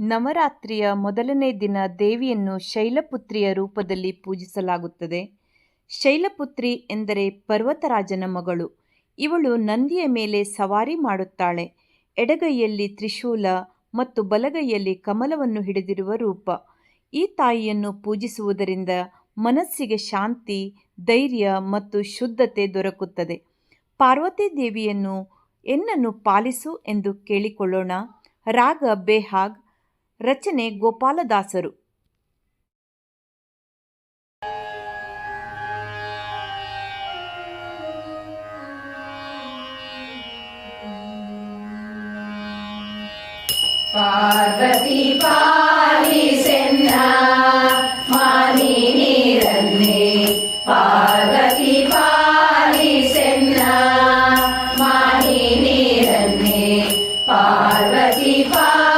ನವರಾತ್ರಿಯ ಮೊದಲನೇ ದಿನ ದೇವಿಯನ್ನು ಶೈಲಪುತ್ರಿಯ ರೂಪದಲ್ಲಿ ಪೂಜಿಸಲಾಗುತ್ತದೆ. ಶೈಲಪುತ್ರಿ ಎಂದರೆ ಪರ್ವತರಾಜನ ಮಗಳು. ಇವಳು ನಂದಿಯ ಮೇಲೆ ಸವಾರಿ ಮಾಡುತ್ತಾಳೆ. ಎಡಗೈಯಲ್ಲಿ ತ್ರಿಶೂಲ ಮತ್ತು ಬಲಗೈಯಲ್ಲಿ ಕಮಲವನ್ನು ಹಿಡಿದಿರುವ ರೂಪ. ಈ ತಾಯಿಯನ್ನು ಪೂಜಿಸುವುದರಿಂದ ಮನಸ್ಸಿಗೆ ಶಾಂತಿ, ಧೈರ್ಯ ಮತ್ತು ಶುದ್ಧತೆ ದೊರಕುತ್ತದೆ. ಪಾರ್ವತಿ ದೇವಿಯನ್ನು ಎನ್ನನ್ನು ಪಾಲಿಸು ಎಂದು ಕೇಳಿಕೊಳ್ಳೋಣ. ರಾಗ ಬೇಹಾಗ್ ರಚನೆ ಗೋಪಾಲದಾಸರು ಪಾರ್ವತಿ ಪಾಲಿಸೆನ್ನ ಮಾನಿ ನೀರನ್ನೇ ಪಾರ್ವತಿ ಪಾಲಿಸೆನ್ನ ಮಾನಿ ನೀರನ್ನೇ ಪಾರ್ವತಿ ಪಾಲಿಸೆನ್ನ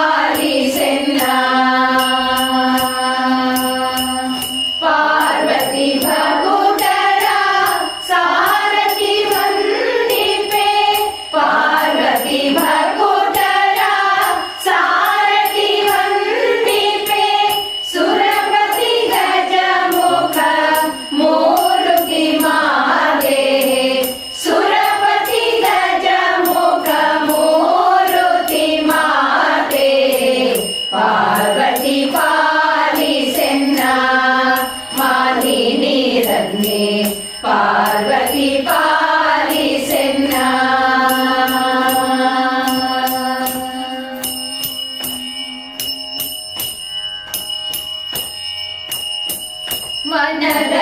పార్వతి పాలి సెన్నా మనద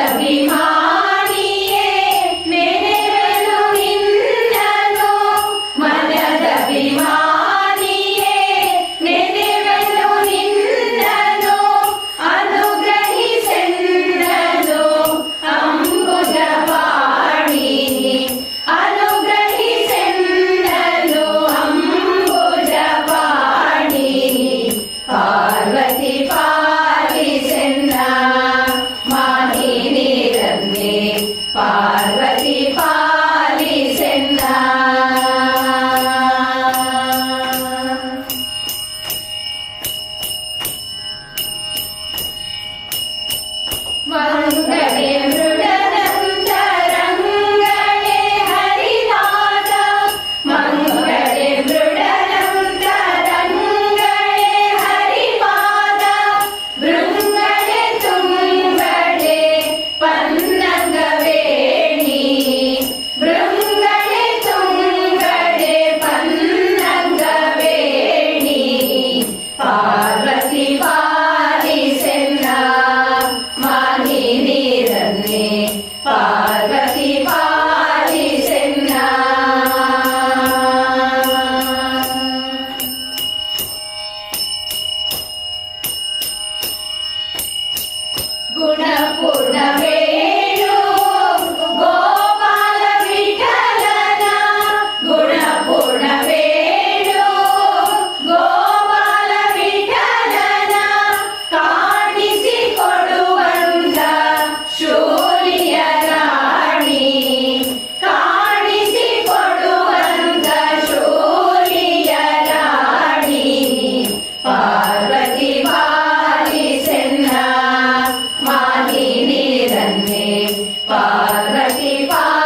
भगति वा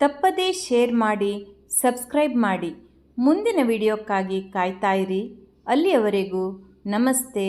ತಪ್ಪದೇ ಶೇರ್ ಮಾಡಿ ಸಬ್ಸ್ಕ್ರೈಬ್ ಮಾಡಿ. ಮುಂದಿನ ವಿಡಿಯೋಕ್ಕಾಗಿ ಕಾಯ್ತಾಯಿರಿ ಅಲ್ಲಿಯವರೆಗೂ ನಮಸ್ತೆ.